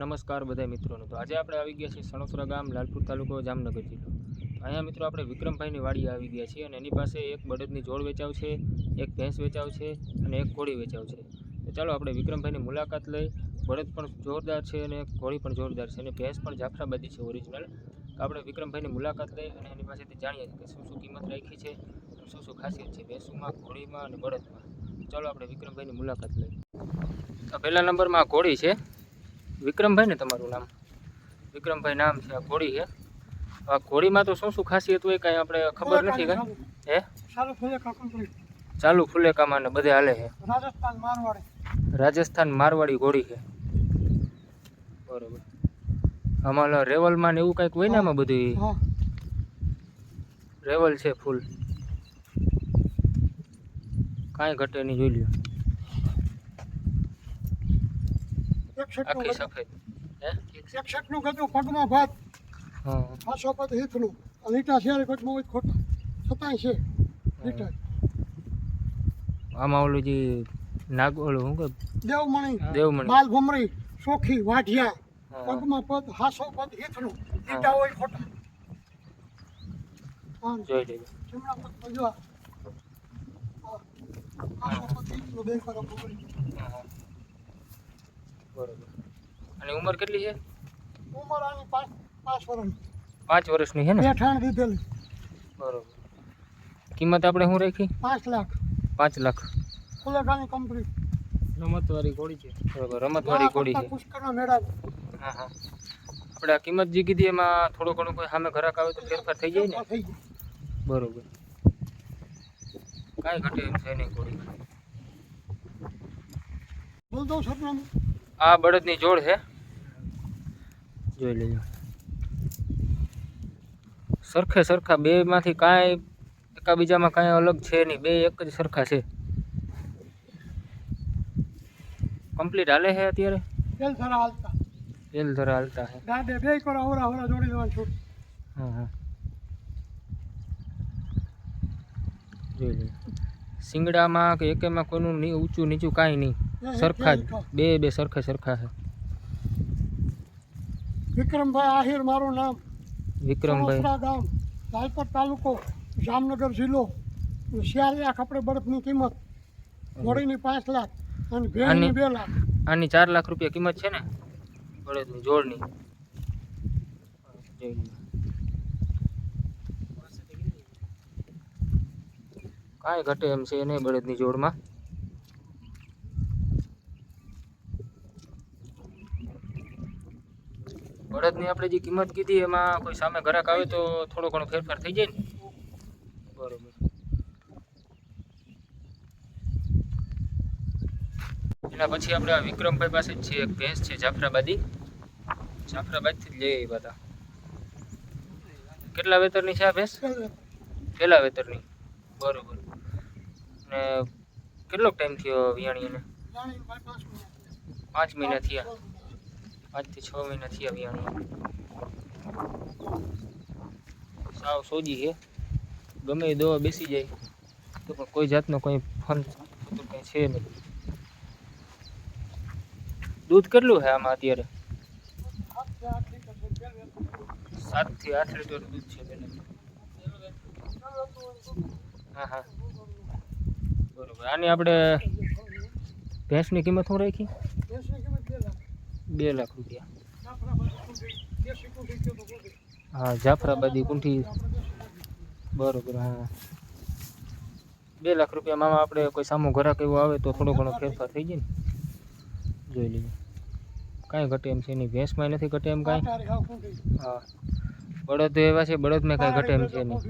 નમસ્કાર બધા મિત્રોને. તો આજે આપણે આવી ગયા છીએ સણોસરા ગામ, લાલપુર તાલુકો, જામનગર જિલ્લો. અહીંયા મિત્રો આપણે વિક્રમભાઈની વાડી આવી ગયા છીએ અને એની પાસે એક બળદની જોડ વેચાવ છે, એક ભેંસ વેચાવ છે અને એક ઘોડી વેચાવ છે. તો ચાલો આપણે વિક્રમભાઈની મુલાકાત લઈ. બળદ પણ જોરદાર છે અને ઘોડી પણ જોરદાર છે અને ભેંસ પણ જાફરાબાદી છે ઓરિજિનલ. તો આપણે વિક્રમભાઈની મુલાકાત લઈ અને એની પાસેથી જાણીએ કે શું શું કિંમત રાખી છે શું શું ખાસિયત છે ભેંસુમાં, ઘોડીમાં અને બળદમાં. ચાલો આપણે વિક્રમભાઈની મુલાકાત લઈ પહેલા નંબરમાં ઘોડી છે. વિક્રમભાઈ ને તમારું નામ? વિક્રમભાઈ નામ છે આ ઘોડી છે. આ ઘોડીમાં તો શું શું ખાસિયત હોય કાંઈ આપણે ખબર નથી કાંઈ? હે? ચાલુ ફુલેકામાં ને બધે હાલે છે. રાજસ્થાન મારવાડી. રાજસ્થાન મારવાડી ઘોડી છે. બરોબર. આમાં રેવલમાં ને એવું કાંઈક હોય ને આમાં બધું રેવલ છે ફૂલ. કાંઈ ઘટે નહીં જોઈ લ્યો. એક શેટનું આખી સફેદ. હે? એક શેટનું ગધું પગમાં ભાત. પાછો પદ હીથનું આ લીટા શેર પગમાં હોય ખોટા. છતાંય છે લીટા આમાં ઓલું જે નાગ ઓલું શું કે દેવમણી દેવમણી. બાલ ભમરી સોખી વાઢિયા. પગમાં પદ હાસો પદ હીથનું લીટા હોય ખોટા. જોઈ લેજો ચમડા પદ ભજવા હાસો પદ હીથનું બે કરો ભમરી હા. બરોબર. અને ઉંમર કેટલી છે? ઉંમર આની પાંચ પાંચ વર્ષની. પાંચ વર્ષની છે ને? બેઠાણ દીધેલી. બરોબર. કિંમત આપણે શું રાખી? પાંચ લાખ. પાંચ લાખ. ફુલેકાની કંપની. રમતવાળી ઘોડી છે. બરોબર રમતવાળી ઘોડી છે. પુષ્કરના મેળા હા હા. આપણે આ કિંમત જે કીધી એમાં થોડો ઘણો કોઈ સામે ઘરાક આવે તો ફેરફાર થઈ જાય ને? બરોબર. કાંઈ ઘટે એમ છે નહીં ઘોડી. બોલ દઉં સરનામું આ બળદની જોડ છે. જોઈ લેજો. સરખે સરખા બેમાંથી કાંઈ એકાબીજામાં કાંઈ અલગ છે નહીં. બે એક જ સરખા છે. કમ્પ્લીટ હાલે છે અત્યારે? તેલ ધરા હાલતા. તેલ ધરા હાલતા છે. બે કરો અવરા અવરા જોડી દેવાનું હા હા જોઈ લે. શિંગડામાં કે એકેમાં કોઈનું નહીં ઊંચું નીચું કાંઈ નહીં. સરખા જ. બે બે સરખા સરખા છે. વિક્રમભાઈ આહિર મારું નામ. વિક્રમભાઈ. ગામ લાલપત તાલુકો જામનગર જિલ્લો. ચાર લાખ આપણે બરફની કિંમત ઘોડીની પાંચ લાખ અને ભેળની બે લાખ. આની ચાર લાખ રૂપિયા કિંમત છે ને? બળદની જોડની જોઈ લો. કાંઈ ઘટે એમ છે નહીં બળદની જોડમાં. બળદની આપણે જે કિંમત કીધી એમાં કોઈ સામે ગ્રાહક આવે તો થોડો ઘણો ફેરફાર થઈ જાય ને. બરોબર. એના પછી આપણે આ વિક્રમભાઈ પાસે જ છે એક ભેંસ છે જાફરાબાદી. જાફરાબાદથી જ લઈ આવ્યા હતા. કેટલા વેતરની છે આ ભેંસ? પહેલા વેતરની. બરોબર. ને કેટલો ટાઈમ થયો વિયાણી એને પાંચ મહિના થયા. પાંચથી છ મહિના થયા વિયાણી સાવ સોજી છે. ગમે એ દવા બેસી જાય, તો પણ કોઈ જાતનો કોઈ ફન કંઈ છે નહીં. દૂધ કેટલું છે આમાં અત્યારે? સાતથી આઠ લીટર દૂધ છે બેન. હા હા. બરોબર. આની આપણે ભેંસની કિંમત શું રાખી? બે લાખ. રૂપિયા. હા જાફરાબાદી કુંઠી બરોબર હા. બે લાખ રૂપિયામાં આમાં આપણે કોઈ સામો ઘરાક એવો આવે તો થોડો ઘણો ફેરફાર થઈ જાય ને. જોઈ લઈએ. કાંઈ ઘટે એમ છે નહીં. ભેંસમાં નથી ઘટે એમ કાંઈ. હા. બળદ એવા છે બળદમાં કાંઈ ઘટે એમ છે નહીં.